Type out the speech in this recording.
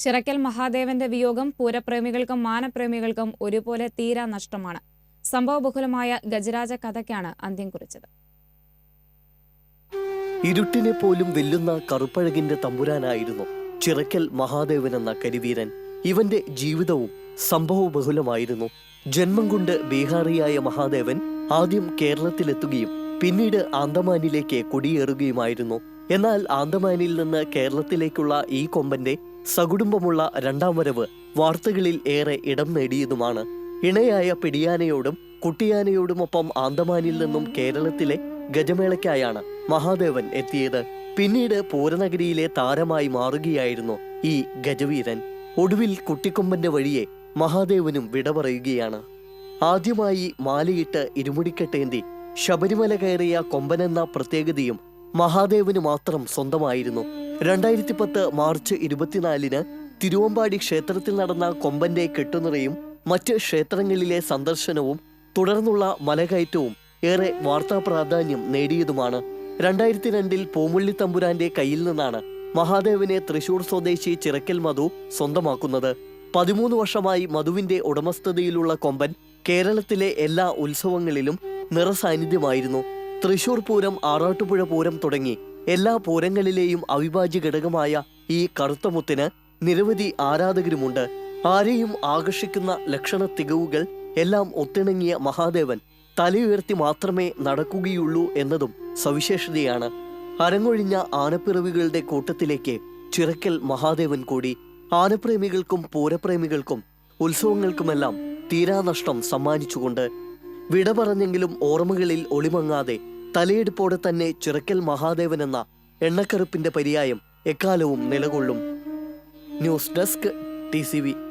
ചിറക്കൽ മഹാദേവന്റെ വിയോഗം പൂരപ്രേമികൾക്കും മാനപ്രേമികൾക്കും ഒരുപോലെ തീരാ നഷ്ടമാണ്. സംഭവബഹുലമായ ഗജരാജ കഥയ്ക്കാണ് അന്ത്യം കുറിച്ചത്. ഇരുട്ടിനെ പോലും വെല്ലുന്ന കറുപ്പഴകിന്റെ തമ്പുരാനായിരുന്നു ചിറക്കൽ മഹാദേവൻ എന്ന കരിവീരൻ. ഇവന്റെ ജീവിതവും സംഭവബഹുലമായിരുന്നു. ജന്മം കൊണ്ട് ബീഹാറിയായ മഹാദേവൻ ആദ്യം കേരളത്തിലെത്തുകയും പിന്നീട് ആന്തമാനിലേക്ക് കുടിയേറുകയുമായിരുന്നു. എന്നാൽ ആന്തമാനിൽ നിന്ന് കേരളത്തിലേക്കുള്ള ഈ കൊമ്പന്റെ സകുടുംബമുള്ള രണ്ടാം വരവ് വാർത്തകളിൽ ഏറെ ഇടം നേടിയതുമാണ്. ഇണയായ പിടിയാനയോടും കുട്ടിയാനയോടുമൊപ്പം ആന്തമാനിൽ നിന്നും കേരളത്തിലെ ഗജമേളയ്ക്കായാണ് മഹാദേവൻ എത്തിയത്. പിന്നീട് പൂരനഗരിയിലെ താരമായി മാറുകയായിരുന്നു ഈ ഗജവീരൻ. ഒടുവിൽ കുട്ടിക്കൊമ്പന്റെ വഴിയെ മഹാദേവനും വിട പറയുകയാണ്. ആദ്യമായി മാലയിട്ട് ഇരുമുടിക്കെട്ടേന്തി ശബരിമല കയറിയ കൊമ്പനെന്ന പ്രത്യേകതയും മഹാദേവന് മാത്രം സ്വന്തമായിരുന്നു. രണ്ടായിരത്തി പത്ത് മാർച്ച് ഇരുപത്തിനാലിന് തിരുവമ്പാടി ക്ഷേത്രത്തിൽ നടന്ന കൊമ്പന്റെ കെട്ടുനിറയും മറ്റ് ക്ഷേത്രങ്ങളിലെ സന്ദർശനവും തുടർന്നുള്ള മലകയറ്റവും ഏറെ വാർത്താ പ്രാധാന്യം നേടിയതുമാണ്. രണ്ടായിരത്തി രണ്ടിൽ പൂമുള്ളി തമ്പുരാന്റെ കയ്യിൽ നിന്നാണ് മഹാദേവനെ തൃശൂർ സ്വദേശി ചിറക്കൽ മധു സ്വന്തമാക്കുന്നത്. പതിമൂന്ന് വർഷമായി മധുവിന്റെ ഉടമസ്ഥതയിലുള്ള കൊമ്പൻ കേരളത്തിലെ എല്ലാ ഉത്സവങ്ങളിലും നിറസാന്നിധ്യമായിരുന്നു. തൃശൂർ പൂരം ആറാട്ടുപുഴ പൂരം തുടങ്ങി എല്ലാ പൂരങ്ങളിലെയും അവിഭാജ്യ ഘടകമായ ഈ കറുത്ത മുത്തിന് നിരവധി ആരാധകരുമുണ്ട്. ആരെയും ആകർഷിക്കുന്ന ലക്ഷണ തികവുകൾ എല്ലാം ഒത്തിണങ്ങിയ മഹാദേവൻ തലയുയർത്തി മാത്രമേ നടക്കുകയുള്ളൂ എന്നതും സവിശേഷതയാണ്. അരങ്ങൊഴിഞ്ഞ ആനപ്പിറവികളുടെ കൂട്ടത്തിലേക്ക് ചിറക്കൽ മഹാദേവൻ കൂടി. ആനപ്രേമികൾക്കും പൂരപ്രേമികൾക്കും ഉത്സവങ്ങൾക്കുമെല്ലാം തീരാനഷ്ടം സമ്മാനിച്ചുകൊണ്ട് വിട പറഞ്ഞെങ്കിലും ഓർമ്മകളിൽ ഒളിമങ്ങാതെ തലയെടുപ്പോടെ തന്നെ ചിറക്കൽ മഹാദേവൻ എന്ന എണ്ണക്കറുപ്പിന്റെ പര്യായം എക്കാലവും നിലകൊള്ളും. News desk T